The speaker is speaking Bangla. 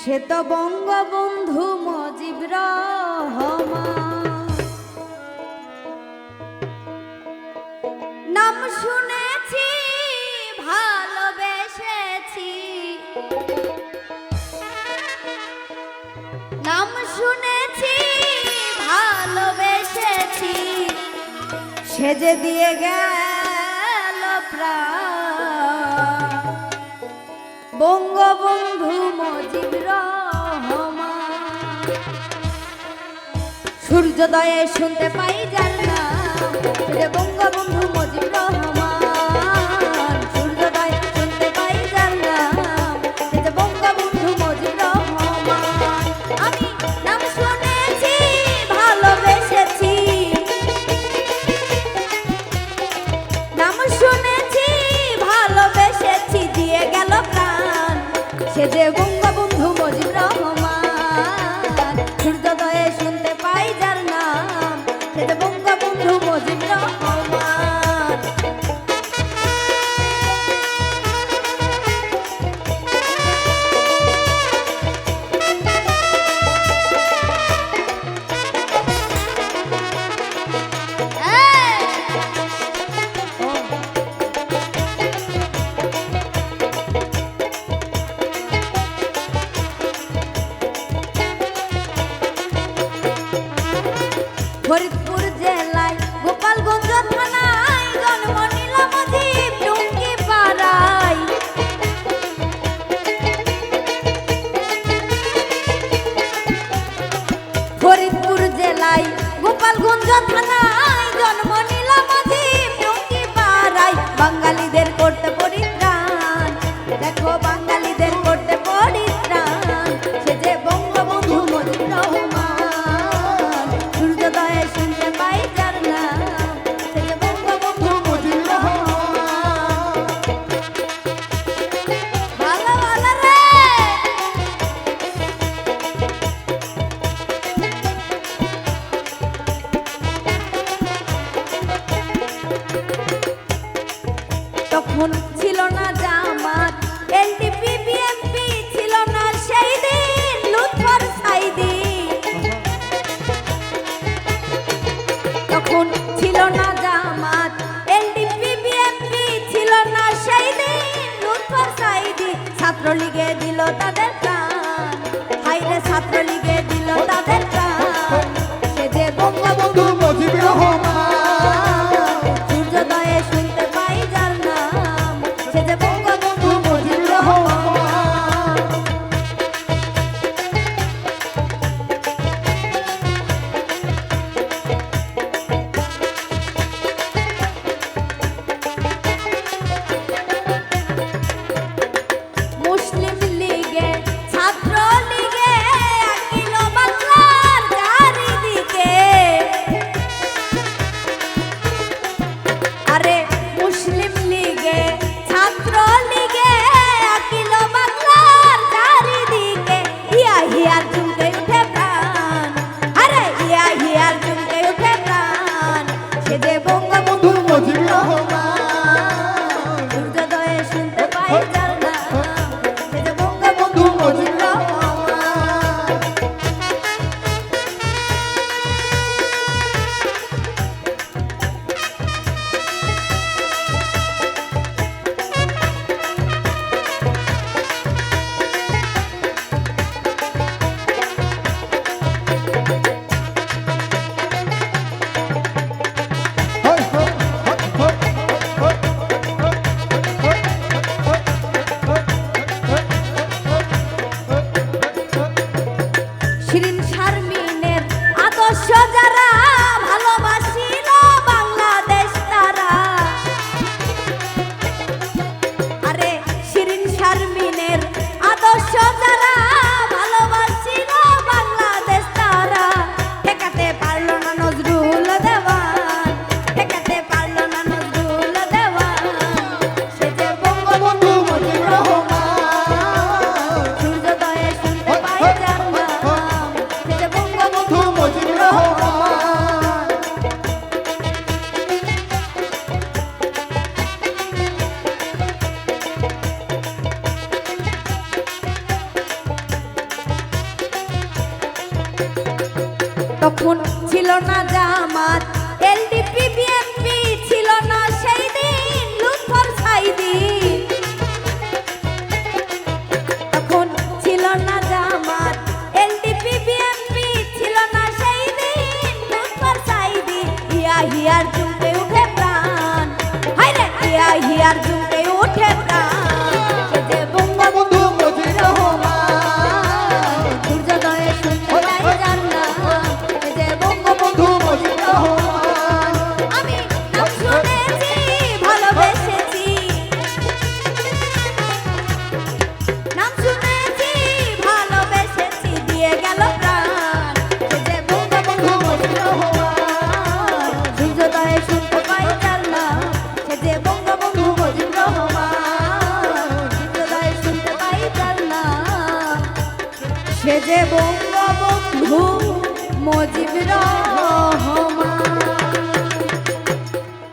সে তো বঙ্গবন্ধু মজিব রহমান। নাম শুনেছি, ভালোবেসেছি। নাম শুনেছি, ভালোবেসেছি। সে যে দিয়ে গেল প্রাণ। বঙ্গবন্ধু মজিব রহমান। সূর্যোদয়ে শুনতে পাই যার নাম বঙ্গবন্ধু মজিব রহমান। সে যে ফরিদপুর জেলায় গোপালগঞ্জ থানায় জন্ম নিলাম টুঙ্গি পাড়ায়। ফরিদপুর জেলায় গোপালগঞ্জ থানায় ಮಕ್ಕಳಿಗೆ তখন ছিল না জামাত, এলডিপি, বিএনপি ছিল না সেই দিন, লুৎফর সাইদি। তখন ছিল না জামাত, এলডিপি, বিএনপি ছিল না সেই দিন, লুৎফর সাইদি। ইয়া হিয়ার জুটে উঠে প্রাণ। হায়রে ইয়া হিয়ার জুটে সে যে বঙ্গবন্ধু মজিব রহমান।